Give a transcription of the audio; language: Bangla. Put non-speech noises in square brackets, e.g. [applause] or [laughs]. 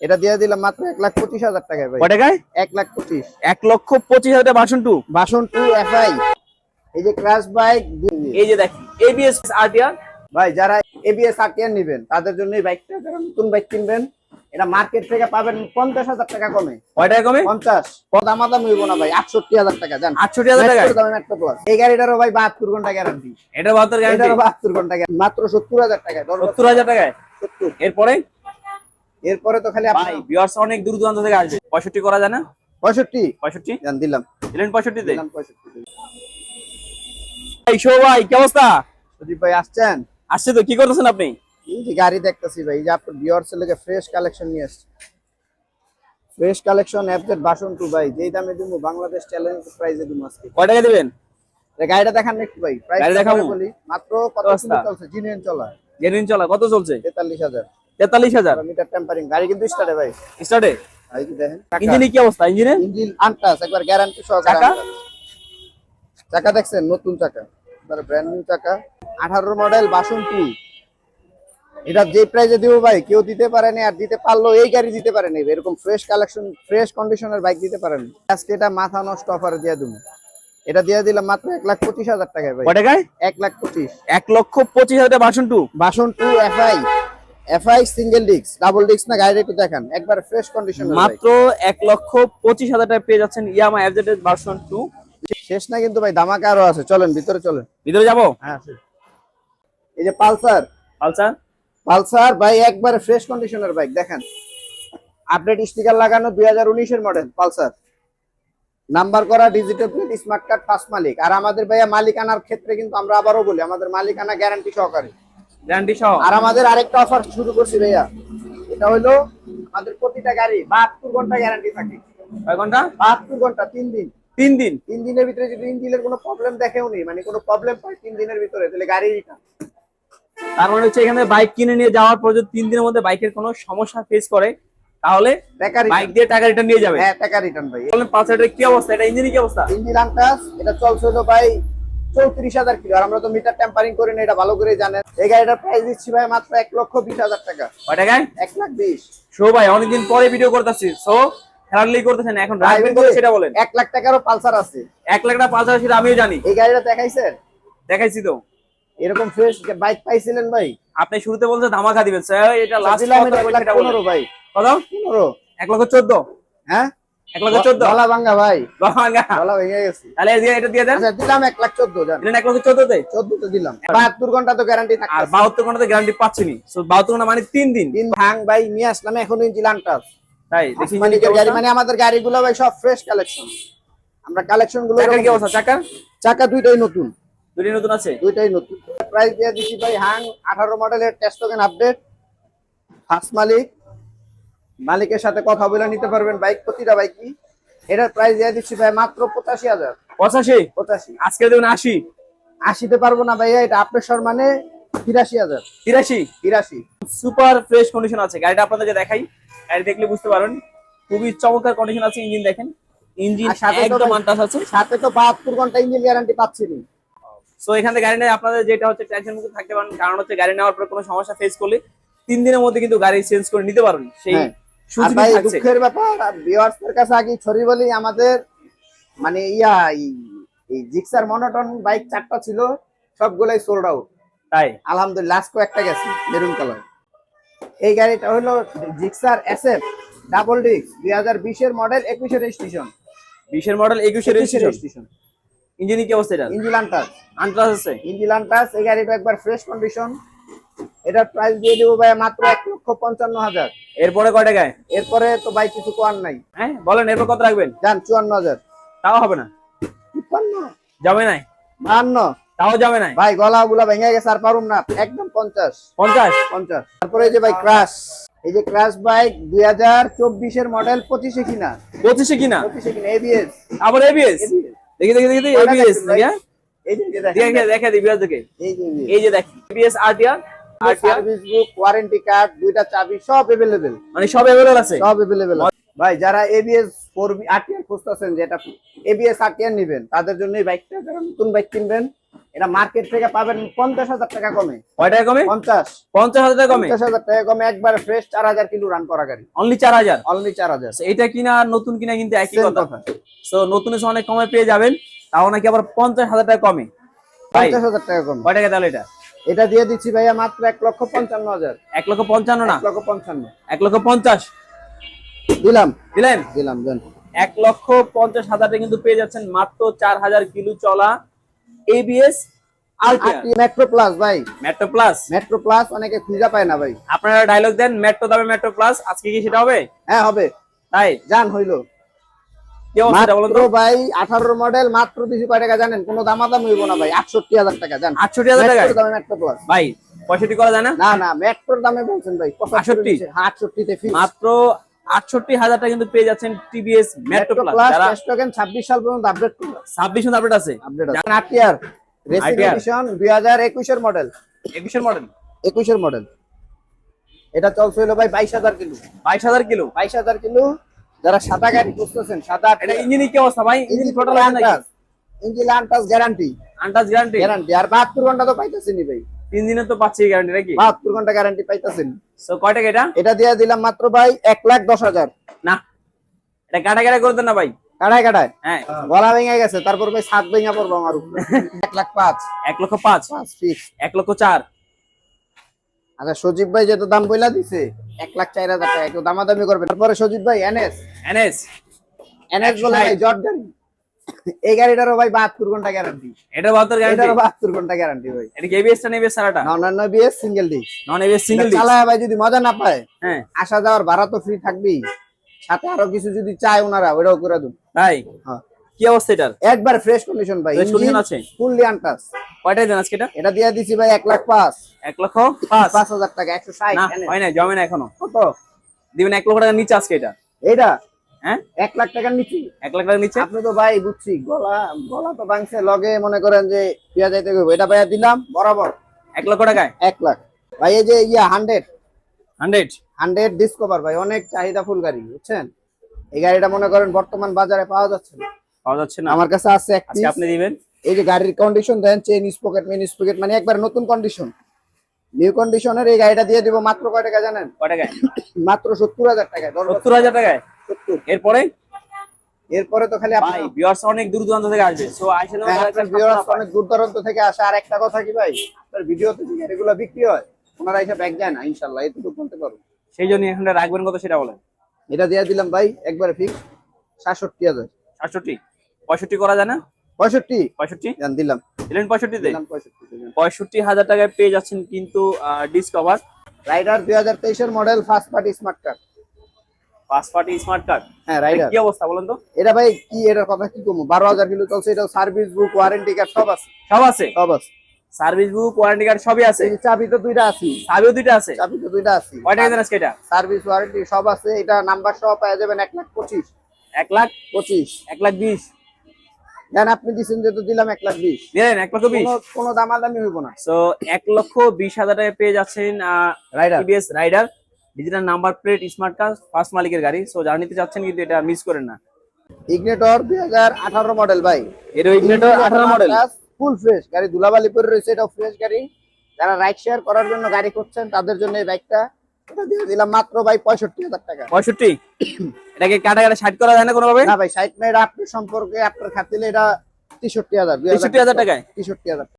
এটা দিয়ে দিলাম মাত্র এক লাখ পঁচিশ হাজার টাকায় ভাই। কয় টাকায় এক লাখ পঁচিশ। এক লক্ষ পঁচিশ হাজার টাকা version two. Version two F I. এই যে ক্রাশ বাইক এই যে দেখেন এবিএস আরটিআর ভাই যারা এবিএস আরটিআর নেবেন তাদের জন্য এই বাইকটা যারা নতুন বাইক কিনবেন এটা মার্কেট থেকে পাবেন পঞ্চাশ হাজার টাকা কমে। কয় টাকা কমে? পঞ্চাশ। দামাদাম হইব না ভাই আটষট্টি হাজার টাকা জান। আটষট্টি হাজার টাকায় মেট্রো প্লাস এই গাড়িটারও ভাই বাহাত্তর ঘণ্টা গ্যারান্টি এটা বাহাত্তর গ্যারান্টি এটারও বাহাত্তর ঘণ্টা। মাত্র সত্তর হাজার টাকা সত্তর হাজার টাকায়? সত্তর। এরপরে? এরপরে তো খালি ভাই ভিউয়ার্স অনেক দূর দূরান্ত থেকে আসবে। পঁয়ষট্টি করা যায় না? পঁয়ষট্টি? পঁয়ষট্টি? জান দিলাম। দিলেন পঁয়ষট্টিতে? দিলাম পঁয়ষট্টি। ভাই শো ভাই কি অবস্থা? সুদীপ ভাই আসছেন? আসছে তো কি করতেছেন আপনি? এই যে গাড়ি দেখতেছি ভাই যে আপনার ভিউয়ার্স লেগে ফ্রেশ কালেকশন নিয়ে আসছে। ফ্রেশ কালেকশন অ্যাপজেট বাসন টু ভাই যেই দামে দিব বাংলাদেশ চ্যালেঞ্জ প্রাইজে দিব আজকে। কয় টাকা দিবেন? এই গাড়িটা দেখান একটু ভাই প্রাইস দেখাবো? বলি মাত্র কত চলছে? জিনিয়ন চলা জেনুইন চলা কত চলছে? তেতাল্লিশ হাজার। তেতাল্লিশ হাজার। মিটার টেম্পারিং গাড়ি কিন্তু স্টার্টে ভাই। স্টার্টে? এই যে দেখেন ইঞ্জিনে কি অবস্থা? ইঞ্জিনে? ইঞ্জিন আনটাস একবার গ্যারান্টি সহকারে চাকা? চাকা দেখছেন নতুন চাকা। ব্র্যান্ড নিউ চাকা। আঠারো মডেল বাসন টু এটা যে প্রাইজে দিব ভাই কেউ দিতে পারেনি আর দিতে পারল এই গাড়ি দিতে পারেনি এরকম ফ্রেশ কালেকশন ফ্রেশ কন্ডিশনের বাইক দিতে পারেনি আজকে এটা মাথা নষ্ট অফারে দিয়ে দেবো। এটা দিয়ে দিলাম মাত্র এক লাখ পঁচিশ হাজার টাকায় ভাই। এক লাখ পঁচিশ। এক লক্ষ পঁচিশ হাজার টাকা version two? Version two F I F I single disc double disc না একটু দেখান। একবার ফ্রেশ কন্ডিশন মাত্র এক লক্ষ পঁচিশ হাজার টাকা পেয়ে যাচ্ছেন ইয়ামা এফজেড ভার্সন টু শেষ না কিন্তু ভাই ধামাকা আরও আছে। চলেন ভিতরে চলেন। ভিতরে যাব? হ্যাঁ এই যে পালসার। আলসা পালসার ভাই একবারে ফ্রেশ কন্ডিশনের বাইক দেখেন। আপডেট স্টিকার লাগানো দুই উনিশের মডেল পালসার। নাম্বার করা digital plate smart card first মালিক। আর আমাদের ভাইয়া মালিকানার ক্ষেত্রে কিন্তু আমরা আবারও বলি আমাদের মালিকানা গ্যারান্টি সহকারে। গ্যারান্টি সহ। আর আমাদের আরেকটা অফার শুরু করছি ভাইয়া। এটা হলো আমাদের প্রতিটা গাড়ি বাহাত্তর ঘণ্টা গ্যারান্টি থাকে। কয় ঘণ্টা? বাহাত্তর ঘণ্টা তিন দিন। তিন দিন? তিন দিনের ভিতরে যদি ইঞ্জিনের কোনো প্রবলেম দেখেও নি মানে কোনো প্রবলেম পায় তিন দিনের ভিতরে তাহলে গাড়ি return। তার মানে হচ্ছে এখানে বাইক কিনে নিয়ে যাওয়ার পর যদি তিন দিনের মধ্যে বাইকের কোনো সমস্যা ফেস করে তাহলে বাইক দিয়ে টাকা রিটার্ন নিয়ে যাবে। হ্যাঁ টাকা রিটার্ন ভাই। বলেন পালসারের কি অবস্থা? এটা ইঞ্জিনের কি অবস্থা? ইঞ্জিন আনটাস এটা চলছে হলো ভাই চৌত্রিশ হাজার কিলো। আর আমরা তো মিটার টেম্পারিং করি না এটা ভালো করে জানেন। এই গাড়িটার প্রাইস দিচ্ছি ভাই মাত্র এক লক্ষ বিশ হাজার টাকা। কয় টাকায় এক লাখ বিশ। শো ভাই অনেকদিন পরে ভিডিও করতেছি। সো খেলালি করতেছেন এখন রাখবেন বলে সেটা বলেন। এক লাখ টাকারও পালসার আছে। এক লাখ টাকা পালসার সেটা আমিও জানি। এই গাড়িটা দেখাইছেন? দেখাইছি তো। এরকম ফ্রেশ বাইক পাইছিলেন ভাই? আপনি শুরুতে বলছে ধামাকা দিবেন। স্যার এটা লাস্ট লাখ পনেরো ভাই। কত? পনেরো। এক লক্ষ চোদ্দ। হ্যাঁ? এক লক্ষ চোদ্দ? গলা ভাঙ্গা ভাই। বাবাঙ্গা। গলা ভেঙে গেছে। তাহলে এটা দিয়ে দেন। আচ্ছা দিলাম এক লাখ চোদ্দ এক লক্ষ চোদ্দ তো দিলাম। বাহাত্তর ঘণ্টা তো গ্যারান্টি আর ঘন্টাতে গ্যারান্টি পাচ্ছিনি। বাহাত্তর ঘণ্টা মানে তিন দিন। ভাঙ ভাই নিয়ে আসলাম এখন ইঞ্জিন আনটাস তাই গাড়ি মানে আমাদের গাড়িগুলো ভাই সব ফ্রেশ কালেকশন আমরা কালেকশনগুলো চাকার কি অবস্থা? চাকা? চাকা দুইটাই নতুন। নতুন আছে? দুইটাই নতুন। প্রাইস দিয়ে দিচ্ছি ভাই হাং আঠারো মডেলের টেস্ট টোকেন আপডেট ফার্স্ট মালিক মালিকের সাথে কথা বলে নিতে পারবেন বাইক প্রতিটা বাইকই। এটার প্রাইস দিয়ে দিচ্ছি ভাই মাত্র পঁচাশি হাজার। পঁচাশি? পঁচাশি। আজকে দেবেন আশি। আশিতে পারব না ভাইয়া এটা আপেশ্বর মানে তিরাশি হাজার। তিরাশি? তিরাশি। সুপার ফ্রেশ কন্ডিশন আছে। গাড়িটা আপনাদেরকে দেখাই। গাড়ি দেখলে বুঝতে পারেন খুবই চমৎকার কন্ডিশন আছে ইঞ্জিন দেখেন। ইঞ্জিন একদম আনটাস আছে। সাথে তো বাহাত্তর ঘণ্টা ইঞ্জিন গ্যারান্টি পাচ্ছি না সো এখানে গাড়ি আপনাদের যেটা হচ্ছে টেনশন মুক্ত থাকতে পারেন। কারণ হচ্ছে গাড়ি নেওয়ার পর কোনো সমস্যা ফেস করলে তিন দিনের মধ্যে কিন্তু গাড়ি চেঞ্জ করে নিতে পারবেন। সেই হ্যাঁ। আর ভাই দুঃখের ব্যাপার ভিউয়ার্সদের কাছে আগে ছড়ি বলি আমাদের মানে ইয়া এই- জিক্সার মনোটন বাইক চারটা ছিল সবগুলাই সোল্ড আউট তাই? আলহামদুলিল্লাহ লাস্ট একটা গেছে মেরুন কালার এই গাড়িটা হলো জিক্সার এসএফ ডাবল ডিস্ক দুই হাজার বিশের মডেল রেজিস্ট্রেশন বিশের মডেল একুশে রেজিস্ট্রেশন রেজিস্ট্রেশন ইঞ্জিন কি অবস্থা এটা ইঞ্জিন আনটাস আনটাস আছে? ইঞ্জিন আনটাস এই গাড়িটা একবার ফ্রেশ কন্ডিশন এটার প্রাইস দিয়ে দেবো ভাই মাত্র এক লক্ষ পঞ্চান্ন হাজার। এরপরে কয় টাকায় এরপরে তো ভাই কিছু কোয়ার নাই। হ্যাঁ বলেন এরপর কত রাখবেন? যান চুয়ান্ন হাজার তাও হবে না? তিপ্পান্ন যাবে নাই? বাহান্ন। তাও যাবে নাই? ভাই গলা গুলা ভেঙে গেছে আর পারুম না। একদম পঞ্চাশ। পঞ্চাশ? পঞ্চাশ। তারপরে এই যে ভাই ক্রাশ। এই যে ক্রাশ বাইক দুই হাজার চব্বিশের মডেল পঁচিশে কিনা। পঁচিশে কিনা? পঁচিশে কিনা এবিএস আবার এবিএস দেখি দেখি দেখি এবিএস? দেখি এই যে দেখে দেখে দিবি দেখে এই যে ABS এই যে দেখ। ABS RTR RTR service book warranty card দুইটা চাবি সব মানে সব আছে? সব ভাই যারা এবিএস বি আরটিআর খুঁজতেছেন যেটা এবিএস আরটিআর নেবেন তাদের জন্য এই বাইকটা যারা নতুন বাইক কিনবেন এটা মার্কেট থেকে পাবেন টাকা কমে। কয় টাকা কমে? টাকা কমে? পঞ্চাশ হাজার টাকা কমে একবার ফ্রেশ চার হাজার কিলো রান করা গাড়ি। অনলি এটা কিনা নতুন কিনা কিন্তু একই কথা। নতুন এসে অনেক কমে পেয়ে যাবেন তাও নাকি আবার পঞ্চাশ হাজার টাকা কমে? ভাই পঞ্চাশ হাজার টাকা কমে। কয় টাকা তাহলে এটা? এটা দিয়ে দিচ্ছি ভাইয়া মাত্র এক লক্ষ পঞ্চান্ন হাজার। এক লক্ষ পঞ্চান্ন না? এক লক্ষ পঞ্চান্ন। এক লক্ষ পঞ্চাশ। দিলাম। দিলেন? দিলাম দেন। এক লক্ষ পঞ্চাশ হাজার কিন্তু পেয়ে যাচ্ছেন মাত্র চার হাজার কিলো চলা এবিএস আলটিয়া মেট্রো প্লাস ভাই। মেট্রো প্লাস মেট্রো প্লাস অনেকে খুঁজে পায় না ভাই। আপনারা ডায়লগ দেন মেট্রো দামে মেট্রো প্লাস আজকে কি সেটা হবে? হ্যাঁ হবে। তাই? জান হইল। ভাই আঠারো মডেল মাত্র কয় টাকা জানেন? কোনো দামাদাম হইব না ভাই আটষট্টি হাজার টাকা জান আটষট্টি হাজার দামে মেট্রো প্লাস ভাই পঁয়ষট্টি করা যায় না? না না মেট্রোর দামে বলছেন ভাই 68? হ্যাঁ আটষট্টিতে মাত্র আটষট্টি হাজার টাকা কিন্তু পেয়ে যাচ্ছেন টিভিএস মেট্রো প্লাস ছাব্বিশ সাল পর্যন্ত আপডেট ছাব্বিশ আপডেট আছে। আপডেট RTR দুই হাজার একুশের মডেল একুশের মডেল একুশের মডেল এটা চলছে হলো ভাই বাইশ হাজার কিলো। বাইশ হাজার কিলো? বাইশ হাজার কিলো যারা সাদা গাড়ি খুঁজতেছেন সাদা এটা ইঞ্জিনের কি অবস্থা ভাই? ইঞ্জিন টোটাল নাকি? Engine untouched guarantee untouched guarantee guarantee আর বাহাত্তর ঘণ্টা তো পাইতেছেনি ভাই। তিন দিনের তো পাচ্ছি গ্যারান্টি নাকি? বাহাত্তর ঘণ্টা গ্যারান্টি পাইতেছেন। সো কয় টাকা এটা? এটা দিয়ে দিলাম মাত্র ভাই এক লাখ দশ হাজার। না। এটা কাটা কাটা করে দেন না ভাই। কাটায় কাটায়। হ্যাঁ। গলা ভেঙে গেছে তারপর ভাই সাত ভেঙে পড়ব আমার উপরে। [laughs] এক লাখ পাঁচ। এক লক্ষ পাঁচ? পাঁচ ফিক্স এক লক্ষ চার? আচ্ছা সজীব ভাই যেহেতু দাম বইলা দিছে এক লাখ চার হাজার টাকা একটু দামাদামি করবে তারপরে সজীব ভাই এনএস। এনএস। এনএস বলে ভাই জট গাড়ি এই গাড়িটারও ভাই বাহাত্তর ঘণ্টা গ্যারান্টি এটা বাহাত্তর গ্যারান্টি এটারও বাহাত্তর ঘণ্টা গ্যারান্টি ভাই। এটা কি এবিএস টা নেবে সারাটা? Non B S single disc non ABS single disc চালায় ভাই যদি মজা না পায় হ্যাঁ। আসা যাওয়ার ভাড়া তো ফ্রি থাকবেই। সাথে আরও কিছু যদি চায় ওনারা ওটাও করে দেন তাই? হ্যাঁ। কি অবস্থা এটার? একবার ফ্রেশ কন্ডিশন ভাই condition আছে? ফুললি আনটাস কয়টাই দেন আজকে এটা? এটা দিয়ে দিছি ভাই এক লাখ পাঁচ। এক লক্ষ পাঁচ? পাঁচ হাজার টাকা একশো ষাট না এনে। হয় না জমে না এখনও। কত? দিবেন এক লক্ষ টাকার নিচে আজকে এটা। এইটা? হ্যাঁ? এক লাখ টাকার নিচি। এক লাখ টাকার নিচে? আপনি তো ভাই বুঝছি গলা গলা তো ভাঙছে লগে মনে করেন যে যাইতে হবে এটা ভাইয়া দিলাম বরাবর। এক লক্ষ টাকায়? এক লাখ। ভাই এই যে ইয়া হান্ড্রেড হান্ড্রেড? হান্ড্রেড ডিসকভার ভাই অনেক চাহিদা ফুল গাড়ি বুঝছেন? এই গাড়িটা মনে করেন বর্তমান বাজারে পাওয়া যাচ্ছে না। পাওয়া যাচ্ছে না। আমার কাছে আছে এক আপনি দিবেন? এই যে গাড়ির কন্ডিশন দেন চেন স্পকেট মেন স্পকেট মানে একবার নতুন কন্ডিশন নিউ কন্ডিশনের এই গাড়িটা দিয়ে দিব মাত্র কয় টাকা জানেন? কয় টাকায়? [laughs] মাত্র সত্তর হাজার টাকায় দশ সত্তর হাজার টাকায়? সত্তর। এরপরে? এরপরে তো খালি ভাই ভিউয়ার্স অনেক দূর দূরান্ত থেকে আসবে। সো আইসে হ্যাঁ, আপনার অনেক দূর দূরান্ত থেকে আসে। আর একটা কথা কি ভাই? আপনার ভিডিওতে যে গাড়িগুলো বিক্রি হয় ওনারা এসে ব্যাগ যায় না ইনশাল্লাহ। এটুকু বলতে পারব। সেই জন্য এখানে রাখবেন কত সেটা বলেন? এটা দিয়ে দিলাম ভাই একবারে ফিক্স সাতষট্টি হাজার। সাতষট্টি? পঁয়ষট্টি করা যায় না? পঁয়ষট্টি। পঁয়ষট্টি? দিলাম। দিলেন পঁয়ষট্টিতে পঁয়ষট্টি হাজার টাকায় পেয়ে যাচ্ছেন কিন্তু ডিসকভার রাইডার দুই হাজার তেইশের model first party smart card পাঁচ পার্টি স্মার্ট কার্ড হ্যাঁ রাইডার কি অবস্থা বলেন তো? এটা ভাই কি এটার কথা কি কমু? বারো হাজার কিলো চলছে এটা সার্ভিস বুক ওয়ারেন্টি কার্ড সব আছে। সব আছে? সব আছে। সার্ভিস বুক ওয়ারেন্টি কার্ড সবই আছে? চাবি তো দুইটা আছে। চাবিও দুইটা আছে? চাবি তো দুইটা আছে। কয় টাকা দেন আজকে এটা? সার্ভিস ওয়ারেন্টি সব আছে। এটা নাম্বার সহ পেয়ে যাবেন এক লাখ পঁচিশ। এক লাখ? পঁচিশ। এক লাখ বিশ। দেন আপনি দিচ্ছেন যেহেতু দিলাম এক লাখ বিশ। দিলেন এক লক্ষ বিশ? কোনো দামাদামি হইব না। সো এক লক্ষ বিশ হাজার টাকায় পেয়ে যাচ্ছেন Raider TVS Raider digital number plate smart card first মালিকের গাড়ি। সো যারা নিতে চাচ্ছেন কিন্তু এটা মিস করেন না। ইগনেটর দুই হাজার আঠারো মডেল ভাই। এর ইগনেটর আঠারো মডেল ফুল ফ্রেশ গাড়ি ধুলাবালি পরে রয়েছে এটাও ফ্রেশ গাড়ি। যারা রাইড শেয়ার করার জন্য গাড়ি করছেন তাদের জন্য এই বাইকটা এটা দিয়ে দিলাম মাত্র ভাই পঁয়ষট্টি হাজার টাকা। পঁয়ষট্টি? এটাকে কাটা কাটা করা যায় না কোনোভাবে? না ভাই ষাট না এটা আপনার সম্পর্কে আপনার খাতিলে এটা তেষট্টি হাজার তেষট্টি হাজার টাকায়? তেষট্টি হাজার